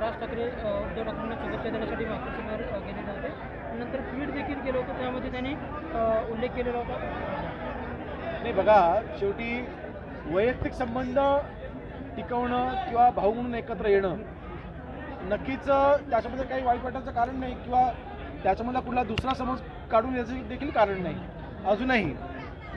राज ठाकरे उद्धव ठाकरेंना शुभेच्छा देण्यासाठी मातोश्रीवर गेलेले होते. नंतर ट्विट देखील केलं होतं त्यामध्ये त्यांनी उल्लेख केलेला होता. नाही बघा शेवटी वैयक्तिक संबंध टिकवणं किंवा भाऊ म्हणून एकत्र येणं नक्कीच त्याच्यामध्ये काही वाईट वाटायचं कारण नाही किंवा त्याच्यामधला कुठला दुसरा समज काढून याचं देखील कारण नाही. अजूनही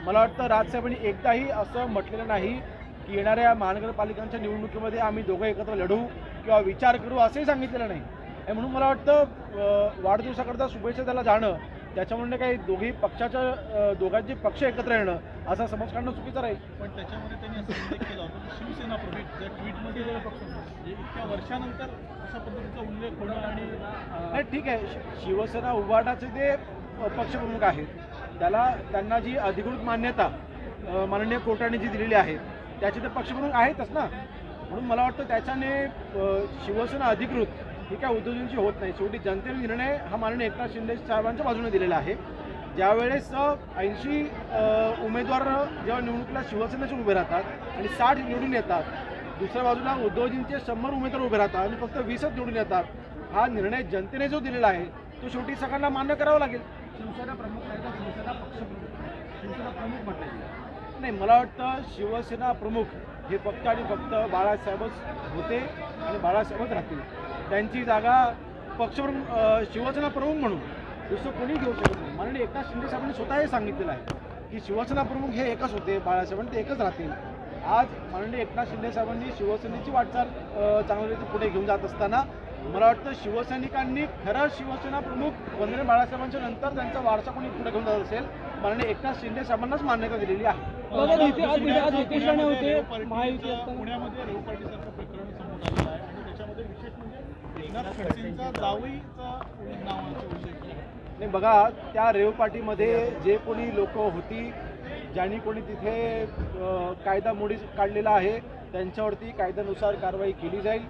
मला वाटतं राजसाहेबांनी एकदाही असं म्हटलेलं नाही की येणाऱ्या महानगरपालिकांच्या निवडणुकीमध्ये आम्ही दोघं एकत्र लढू किंवा विचार करू असंही सांगितलेलं नाही. आणि म्हणून मला वाटतं वाढदिवसाकरता शुभेच्छा त्याला जाणं त्याच्यामुळे काही दोघी पक्षाच्या दोघांचे पक्ष एकत्र येणं असा समज काढणं चुकीचं राहील. पण त्याच्यामध्ये त्यांनी असा उल्लेख केला होता की शिवसेना ट्विटमध्ये जो पक्ष म्हणजे इतक्या वर्षानंतर अशा पद्धतीचा उल्लेख होणं आणि नाही ठीक आहे. शिवसेना उभाटाचे ते पक्षप्रमुख आहेत त्याला त्यांना जी अधिकृत मान्यता माननीय कोर्टाने जी दिलेली आहे त्याचे ते पक्षप्रमुख आहेतच ना. म्हणून मला वाटतं त्याच्याने शिवसेना अधिकृत ही काय उद्योजनची होत नाही. शेवटी जनतेने निर्णय हा माननीय एकनाथ शिंदे साहेबांच्या बाजूने दिलेला आहे. ज्यावेळेस ऐंशी उमेदवार जेव्हा निवडणुकीला शिवसेनेचे उभे राहतात आणि साठ निवडून येतात दुसऱ्या बाजूला उद्योजनचे शंभर उमेदवार उभे राहतात आणि फक्त वीसच निवडून येतात हा निर्णय जनतेने जो दिलेला आहे तो शेवटी सगळ्यांना मान्य करावा लागेल. शिवसेना प्रमुख नाही तर शिवसेना पक्षप्रमुख शिवसेना प्रमुख म्हटलं नाही मला वाटतं शिवसेना प्रमुख हे फक्त आणि फक्त बाळासाहेबच होते आणि बाळासाहेबच राहतील. त्यांची जागा पक्षप्रमुख शिवसेना प्रमुख म्हणून दुसरं कोणी घेऊ शकत नाही. माननीय एकनाथ शिंदे साहेबांनी स्वतः हे सांगितलेलं आहे की शिवसेना प्रमुख हे एकच होते बाळासाहेब ते एकच राहतील. आज माननीय एकनाथ शिंदे साहेबांनी शिवसेनेची वाटचाल चांगली पुढे घेऊन जात असताना मला वाटतं शिवसैनिकांनी खरं शिवसेना प्रमुख वंदने बाळासाहेबांच्या नंतर त्यांचा वारसा कोणी पुढे घेऊन जात असेल? माननीय एकनाथ शिंदे साहेबांनाच मान्यता दिलेली आहे. पुण्यामध्ये रेव प्रकरण समोर आलेलं आहे. आणि त्याच्यामध्ये विशेष म्हणजे एकनाथ खडसेंचा जावईचा नावाचा विषय केला. नाही बघा त्या रेव पार्टीमध्ये जे कोणी लोक होती ज्यांनी कोणी तिथे कायदा मोडी काढलेला आहे त्यांच्यावरती कायद्यानुसार कारवाई केली जाईल.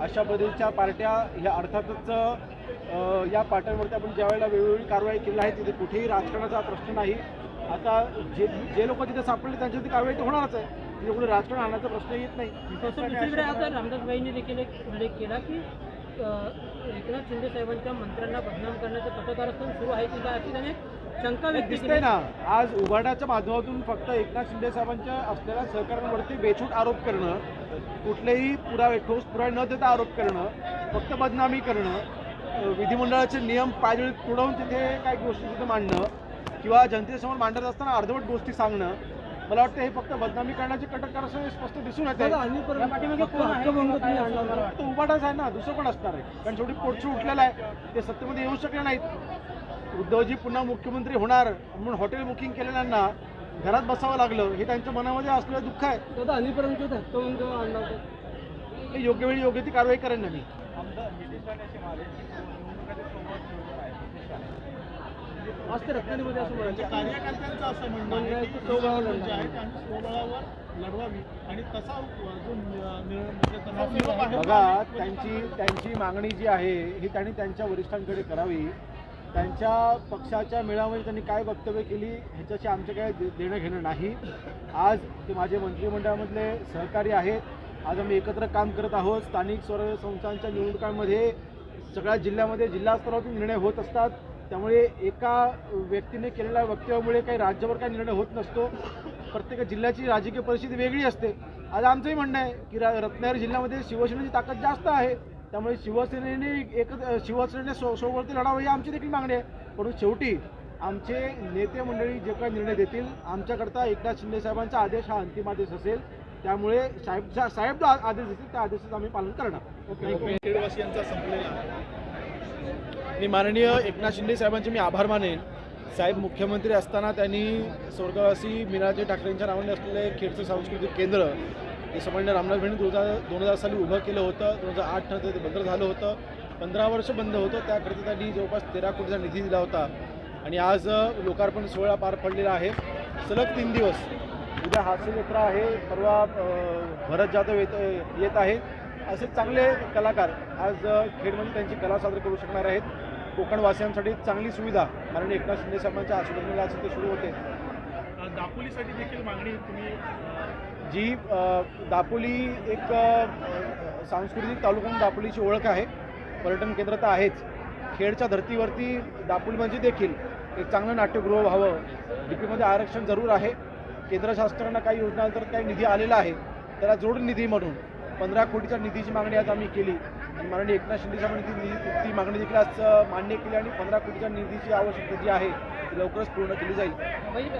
अशा पद्धतीच्या पार्ट्या ह्या अर्थातच या पार्ट्यांवरती आपण ज्यावेळेला वेगवेगळी कारवाई केली आहे तिथे कुठेही राजकारणाचा प्रश्न नाही. आता जे जे लोक तिथे सापडले त्यांच्यावरती कारवाई तर होणारच आहे. तिथे कुठे राजकारण आणण्याचा प्रश्न येत नाही. तसं दुसरीकडे आता रामदासबाईंनी देखील एक उल्लेख केला की एकनाथ शिंदे साहेबांच्या मंत्र्यांना बदनाम करण्याचं कटकारस्थान सुरू आहे की काय अशी त्याने शंका व्यक्त ना आज उभाटाच्या माध्यमातून फक्त एकनाथ शिंदे साहेबांच्या असलेल्या सहकार्यांवरती बेछूट आरोप करणं कुठलेही पुरावे ठोस पुरावे न देता आरोप करणं फक्त बदनामी करणं विधिमंडळाचे नियम पायदळी तुडवून तिथे काही गोष्टी तिथे मांडणं किंवा जनतेसमोर मांडत असताना अर्धवट गोष्टी सांगणं मला वाटतं हे फक्त बदनामी करण्याचे कटक स्पष्ट दिसून येते असं. तो उभाटाच आहे? ना दुसरं पण असणार आहे? कारण शेवटी पोटशी उठलेला आहे ते सत्तेमध्ये येऊ शकले नाहीत. उद्धवजी पुन्हा मुख्यमंत्री होणार म्हणून हॉटेल बुकिंग केलेल्यांना घरात बसावं लागलं. हे त्यांच्या मनामध्ये असलेलं दुःख आहे. दादा अलीपर्यंत धक्कावून जो आणला होता हे योग्य वेळी योग्य ती कारवाई करेन ना मी. आज ते रत्नागिरीमध्ये असं म्हणायचं कार्यकर्त्यांचं असं म्हणणं आहे म्हणजे की स्वबळावर जी लढणार. आहे त्यांनी स्वबळावर लढवावी. आणि तसा जो म्हणजे निरोप आहे. बघा त्यांची त्यांची मागणी जी आहे ही त्यांनी त्यांच्या वरिष्ठांकडे करावी. त्यांच्या पक्षाच्या मेळाव्यामध्ये त्यांनी काय वक्तव्य केली ह्याच्याशी आमचं काय दे- देणं घेणं नाही. आज ते माझे मंत्रिमंडळामधले सहकारी आहेत. आज आम्ही एकत्र काम करत आहोत. स्थानिक स्वराज्य संस्थांच्या निवडणुकांमध्ये सगळ्या जिल्ह्यामध्ये जिल्हा स्तरावरती निर्णय होत असतात. त्यामुळे एका व्यक्तीने केलेल्या वक्तव्यामुळे काही राज्यावर काही निर्णय होत नसतो. प्रत्येक जिल्ह्याची राजकीय परिस्थिती वेगळी असते. आज आमचंही म्हणणं आहे की रत्नागिरी जिल्ह्यामध्ये शिवसेनेची ताकद जास्त आहे. त्यामुळे शिवसेनेने एक शिवसेनेने सो सोबत लढावं ही आमची देखील मागणी आहे. परंतु शेवटी आमचे नेते मंडळी जे काही निर्णय देतील आमच्याकरता एकनाथ शिंदे साहेबांचा आदेश हा अंतिम आदेश असेल. त्यामुळे साहेब जा- साहेब जो आदेश देतील त्या आदेशाचं आम्ही पालन करणार. आणि माननीय एकनाथ शिंदे साहेबांचे मी आभार मानेन. साहेब मुख्यमंत्री असताना त्यांनी स्वर्गवासी मीनाजी ठाकरेंच्या नावाने असलेले खेडचं सांस्कृतिक केंद्र हे सामान्य रामनाथ भेंडी दोन हजार दोन हजार साली उभं केलं होतं दोन हजार आठ नंतर ते बंद झालं होतं. पंधरा वर्ष बंद होतं त्याकरिता त्यांनी जवळपास तेरा कोटीचा निधी दिला होता. आणि आज लोकार्पण सोहळा पार पडलेला आहे. सलग तीन दिवस. उद्या हास्य आहे परवा भरत जाधव येत येत आहेत. असे चांगले कलाकार आज खेडमध्ये त्यांची कला सादर करू शकणार आहेत. कोकणवासियांसाठी चांगली सुविधा माननीय एकनाथ शिंदे साहेबांच्या आशीर्वादाने आज ते सुरू होते. दापोलीसाठी देखील मागणी तुम्ही जी दापोली एक सांस्कृतिक तालुका म्हणून दापोलीची ओळख आहे. पर्यटन केंद्र तर आहेच. खेडच्या धर्तीवरती दापोलीमध्ये देखील एक चांगलं नाट्यगृह व्हावं. डी पीमध्ये आरक्षण जरूर आहे. केंद्र शासनानं काही योजनांतर्गत काही निधी आलेला आहे. त्याला जोड निधी म्हणून पंधरा कोटीच्या निधीची मागणी आज आम्ही केली. आणि माननीय एकनाथ शिंदे साहेबांनी ती निधी ती मागणी देखील आज मान्य केली आणि पंधरा कोटीच्या निधीची आवश्यकता जी आहे ती लवकरच पूर्ण केली जाईल. म्हणजे,